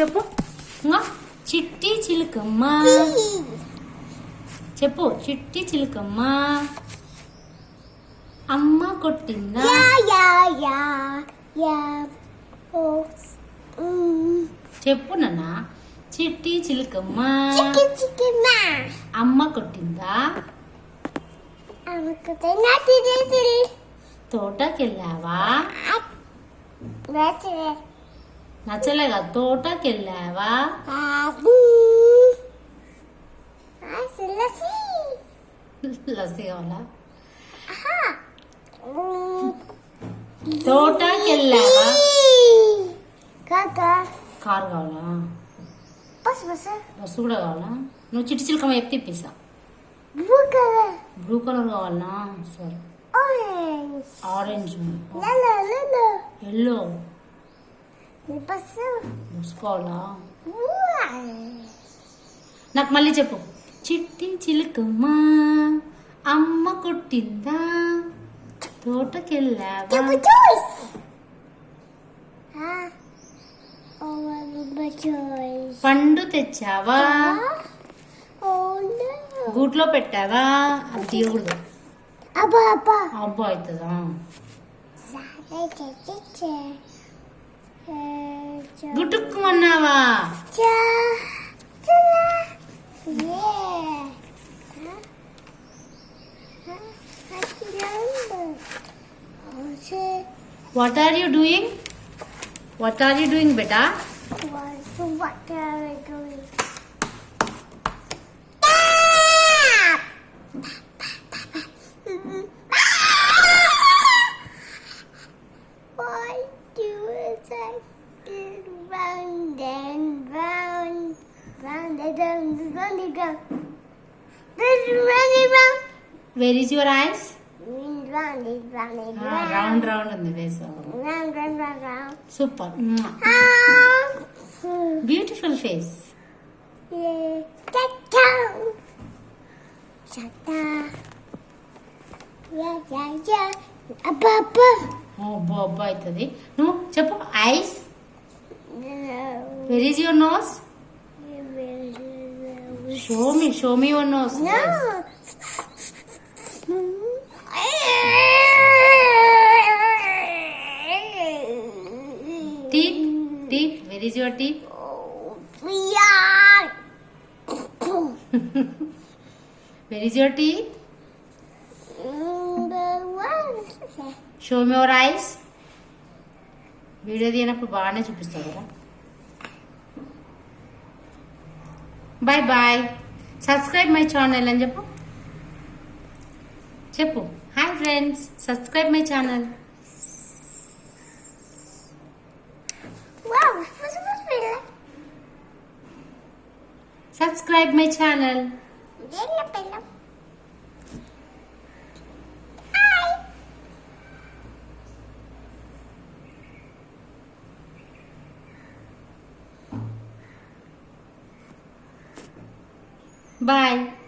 చెప్పు. చిట్టి చిలుకమ్మ. చెప్పు చిట్టి చిలుకమ్మ. అమ్మ కొట్టిందా. చెప్పు నాన్న. చిట్టి చిలుకమ్మ. అమ్మ కొట్టిందా. తోటకెళ్ళావా? That's it. నచ్చలేగా తోటకెళ్ళావా Ah, mm. I see, let's see. Lassi కావాలా Aha. Mm. తోటకెళ్ళావా Kaka. కారు కావాలా Bus, bus. బస్సు కూడా కావాలా నువ్వు చిట్టి చిలుకమ్మ ఎక్కి తిప్పిస్తా Blue color. బ్లూ కలర్ కావాలా సరే Orange. Orange La la la la. Yellow Bus. Bus కావాలా Wow. నాకు మళ్ళీ చెప్పు చిట్టి చిలుకమ్మ అమ్మ కొట్టిందా తోటకెళ్ళావా. పండు తెచ్చావా. గూట్లో పెట్టావా అది తీయకూడదు. అబ్బా అవుతుందా గుట్టుక్కుమన్నావా what are you doing what are you doing beta circle round and round, round and round, round and round. This is round and round. Where is your eyes? Round and round and round. Ah, round round and the face. Round round round round. Super. Ah. Hmm. Beautiful face. Yeah. Ta ta. Cha-cha. Yeah, yeah, yeah. A abba. అబ్బా అబ్బా అవుతుంది. నువ్వు చెప్పు eyes. Where is your nose show me show me your nose. Teeth teeth where is your teeth Yeah. Where is your teeth show me your eyes video తీయనప్పుడు బాగానే చూపిస్తావు కదా. Bye bye subscribe my channel అని చెప్పు. చెప్పు. Hi friends subscribe my channel? Subscribe my channel Bye.